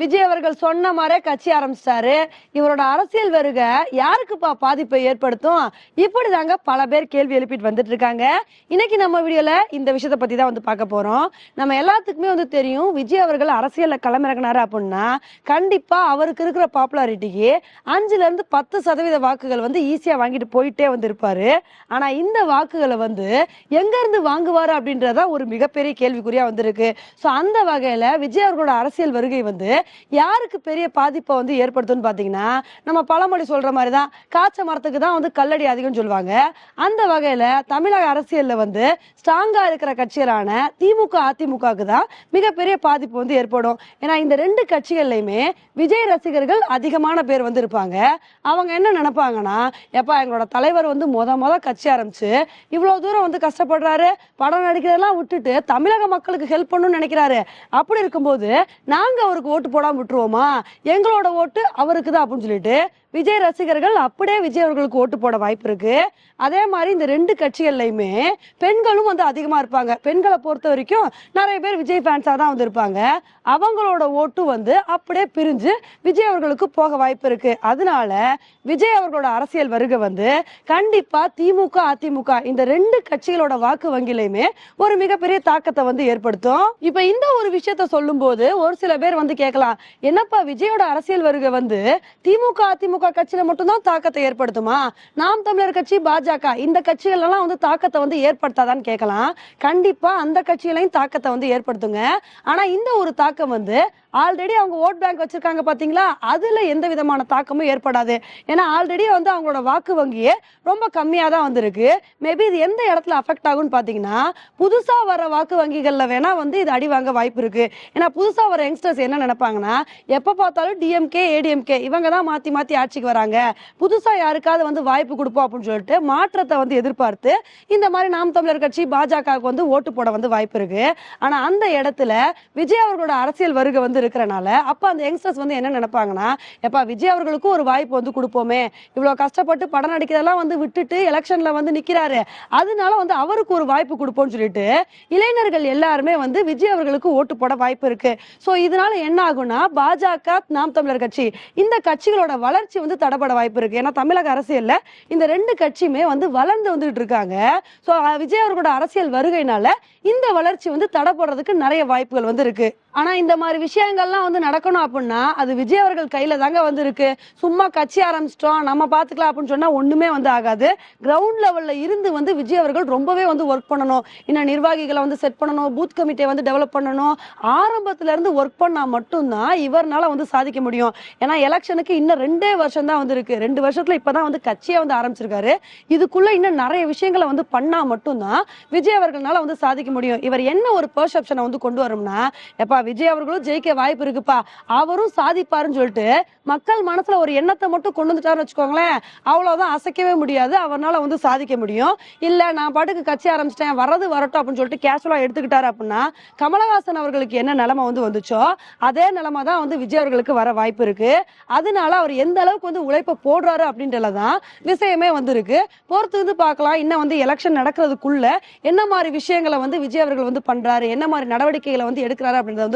விஜய் அவர்கள் சொன்ன மாதிரியே கட்சி ஆரம்பிச்சிட்டாரு. இவரோட அரசியல் வருக யாருக்குப்பா பாதிப்பை ஏற்படுத்தும்? இப்படி தாங்க பல பேர் கேள்வி எழுப்பிட்டு வந்துட்டு இருக்காங்க. இன்னைக்கு நம்ம வீடியோல இந்த விஷயத்தை பத்தி தான் வந்து பார்க்க போறோம். நம்ம எல்லாத்துக்குமே வந்து தெரியும் விஜய் அவர்கள் அரசியல்ல களமிறங்கினாரு அப்படின்னா கண்டிப்பா அவருக்கு இருக்கிற பாப்புலாரிட்டிக்கு அஞ்சுல இருந்து பத்து சதவீத வாக்குகள் வந்து ஈஸியா வாங்கிட்டு போயிட்டே வந்திருப்பாரு. ஆனா இந்த வாக்குகளை வந்து எங்க இருந்து வாங்குவாரு அப்படின்றதா ஒரு மிகப்பெரிய கேள்விக்குறியா வந்திருக்கு. ஸோ அந்த வகையில விஜய் அவர்களோட அரசியல் வருகை வந்து யாருக்கு பெரிய பாதிப்பை வந்து ஏற்படுத்தும்னு பார்த்தீங்கன்னா நம்ம பழமொழி சொல்கிற மாதிரி தான் காய்ச்ச மரத்துக்கு தான் வந்து கல்லடி அதிகம்னு சொல்லுவாங்க. அந்த வகையில் தமிழக அரசியலில் வந்து ஸ்ட்ராங்காக இருக்கிற கட்சிகளான திமுக அதிமுகவுக்கு தான் மிகப்பெரிய பாதிப்பு வந்து ஏற்படும். ஏன்னா இந்த ரெண்டு கட்சிகள்லையுமே விஜய் ரசிகர்கள் அதிகமான பேர் வந்து இருப்பாங்க. அவங்க என்ன நினைப்பாங்கன்னா எப்பா எங்களோட தலைவர் வந்து முத முத கட்சி ஆரம்பிச்சு இவ்வளோ தூரம் வந்து கஷ்டப்படுறாரு. படம் நடிக்கிறதெல்லாம் விட்டுட்டு தமிழக மக்களுக்கு ஹெல்ப் பண்ணணும்னு நினைக்கிறாரு. அப்படி இருக்கும்போது நாங்கள் அவருக்கு ஓட்டு போடாம விட்டுருவோமா? எங்களோட ஓட்டு அவருக்கு தான் அப்படின்னு சொல்லிட்டு விஜய் ரசிகர்கள் அப்படியே விஜய் அவர்களுக்கு ஓட்டு போட வாய்ப்பு இருக்கு. அதே மாதிரி இந்த ரெண்டு கட்சிகள்லையுமே பெண்களும் வந்து அதிகமா இருப்பாங்க. பெண்களை பொறுத்த வரைக்கும் நிறைய பேர் விஜய் ஃபேன்ஸாக தான் வந்து இருப்பாங்க அவங்களோட ஓட்டு வந்து அப்படியே பிரிஞ்சு விஜய் அவர்களுக்கு போக வாய்ப்பு இருக்கு. அதனால விஜய் அவர்களோட அரசியல் வருகை வந்து கண்டிப்பா திமுக அதிமுக இந்த ரெண்டு கட்சிகளோட வாக்கு வங்கிலையுமே ஒரு மிகப்பெரிய தாக்கத்தை வந்து ஏற்படுத்தும். இப்ப இந்த ஒரு விஷயத்த சொல்லும்போது ஒரு சில பேர் வந்து கேட்கலாம் என்னப்பா விஜயோட அரசியல் வருகை வந்து திமுக அதிமுக கட்சியில மட்டும்தான் தாக்கத்தை ஏற்படுத்துமா? நாம் தமிழர் கட்சி பாஜக இந்த கட்சிகள் எல்லாம் வந்து தாக்கத்தை வந்து ஏற்படுத்தாதான்னு கேட்கலாம். கண்டிப்பா அந்த கட்சிகளையும் தாக்கத்தை வந்து ஏற்படுத்துங்க. ஆனா இந்த ஒரு தாக்கம் வந்து ஆல்ரெடி அவங்க ஓட் பேங்க் வச்சிருக்காங்க பாத்தீங்களா? அதுல எந்த விதமான தாக்கமும் ஏற்படாது. ஏன்னா ஆல்ரெடி வந்து அவங்களோட வாக்கு வங்கியே ரொம்ப கம்மியா தான் வந்திருக்கு. மேபி இது எந்த இடத்துல அஃபெக்ட் ஆகும்னு பாத்தீங்கன்னா புதுசா வர வாக்கு வங்கிகள்ல வேணா வந்து இது அடி வாங்க வாய்ப்பு இருக்கு. ஏன்னா புதுசா வர யங்ஸ்டர்ஸ் என்ன நினைப்பாங்கன்னா எப்ப பார்த்தாலும் டிஎம்கே ஏடிஎம்கே இவங்க தான் மாத்தி மாத்தி ஆட்சிக்கு வராங்க. புதுசா யாருக்காவது வந்து வாய்ப்பு கொடுப்போம் அப்படின்னு சொல்லிட்டு மாற்றத்தை வந்து எதிர்பார்த்து இந்த மாதிரி நாம் தமிழர் கட்சி பாஜகவுக்கு வந்து ஓட்டு போட வந்து வாய்ப்பு இருக்கு. ஆனா அந்த இடத்துல விஜய் அவர்களோட அரசியல் வருகை வந்து இருக்கிறனால அப்ப அந்த யங்ஸ்டர்ஸ் வந்து என்ன நினைப்பாங்கன்னா எப்பா விஜய் அவர்களுக்கும் ஒரு வாய்ப்பு வந்து கொடுப்போமே. இவ்வளவு கஷ்டப்பட்டு படம் நடிக்கிறதெல்லாம் வந்து விட்டுட்டு எலெக்ஷன்ல வந்து நிக்கிறாரு. அதனால வந்து அவருக்கு ஒரு வாய்ப்பு கொடுப்போம்னு சொல்லிட்டு இளைஞர்கள் எல்லாருமே வந்து விஜய் அவர்களுக்கு ஓட்டு போட வாய்ப்பு இருக்கு. சோ இதனால என்ன ஆகும்னா பாஜக நாம் தமிழர் கட்சி இந்த கட்சிகளோட வளர்ச்சி வந்து தடப்பட வாய்ப்பு இருக்கு. ஏன்னா தமிழக அரசியல்ல இந்த ரெண்டு கட்சியுமே வந்து வளர்ந்து வந்துட்டு இருக்காங்க. சோ விஜய் அவர்களோட அரசியல் வருகைனால இந்த வளர்ச்சி வந்து தடப்படுறதுக்கு நிறைய வாய்ப்புகள் வந்து இருக்கு. ஆனா இந்த மாதிரி விஷயங்கள்லாம் வந்து நடக்கணும் அப்படின்னா அது விஜய் அவர்கள் கையில தாங்க வந்து இருக்கு சும்மா கட்சி ஆரம்பிச்சிட்டோம் நம்ம பாத்துக்கலாம் அப்படின்னு சொன்னா ஒண்ணுமே வந்து ஆகாது. கிரவுண்ட் லெவல்ல இருந்து வந்து விஜய் அவர்கள் ரொம்பவே வந்து ஒர்க் பண்ணணும். இன்னும் நிர்வாகிகளை வந்து செட் பண்ணணும் பூத் கமிட்டியை வந்து டெவலப் பண்ணணும். ஆரம்பத்துல இருந்து ஒர்க் பண்ணா மட்டும்தான் இவர்னால வந்து சாதிக்க முடியும். ஏன்னா எலெக்ஷனுக்கு இன்னும் ரெண்டே வருஷம் தான் வந்து இருக்கு ரெண்டு வருஷத்துல இப்பதான் வந்து கட்சியை வந்து ஆரம்பிச்சிருக்காரு. இதுக்குள்ள இன்னும் நிறைய விஷயங்களை வந்து பண்ணா மட்டும்தான் விஜய் அவர்களால வந்து சாதிக்க முடியும். இவர் என்ன ஒரு பெர்செப்ஷனை வந்து கொண்டு வரும்னா எப்பா விஜய் அவர்களும் ஜெயிக்க வாய்ப்பு இருக்குப்பா. அவரும் சாதிப்பாருன்னு சொல்லிட்டு மக்கள் மனசுல ஒரு எண்ணத்தை மட்டும் கொண்டு வந்துட்டாருன்னு வச்சுக்கோங்களேன். அவ்வளவுதான் அசைக்கவே முடியாது. அவரால் வந்து சாதிக்க முடியும். இல்ல நான் பாட்டுக்கு கட்சி ஆரம்பிச்சிட்டேன் வர்றது வரட்டும் அப்படின்னு சொல்லிட்டு கேஷுவலா எடுத்துக்கிட்டாரு அப்படின்னா கமலஹாசன் அவர்களுக்கு என்ன நிலைமை வந்து வந்துச்சோ அதே நிலைமை தான் வந்து விஜய் அவர்களுக்கு வர வாய்ப்பு இருக்கு. அதனால அவர் எந்த அளவுக்கு வந்து உழைப்ப போடுறாரு அப்படின்றதான் விஷயமே வந்திருக்கு. பொறுத்து வந்து பார்க்கலாம். இன்னும் வந்து எலெக்ஷன் நடக்கிறதுக்குள்ள என்ன மாதிரி விஷயங்களை வந்து விஜய் அவர்கள் வந்து பண்றாரு? என்ன மாதிரி நடவடிக்கைகளை வந்து எடுக்கிறாரு அப்படின்றத வந்து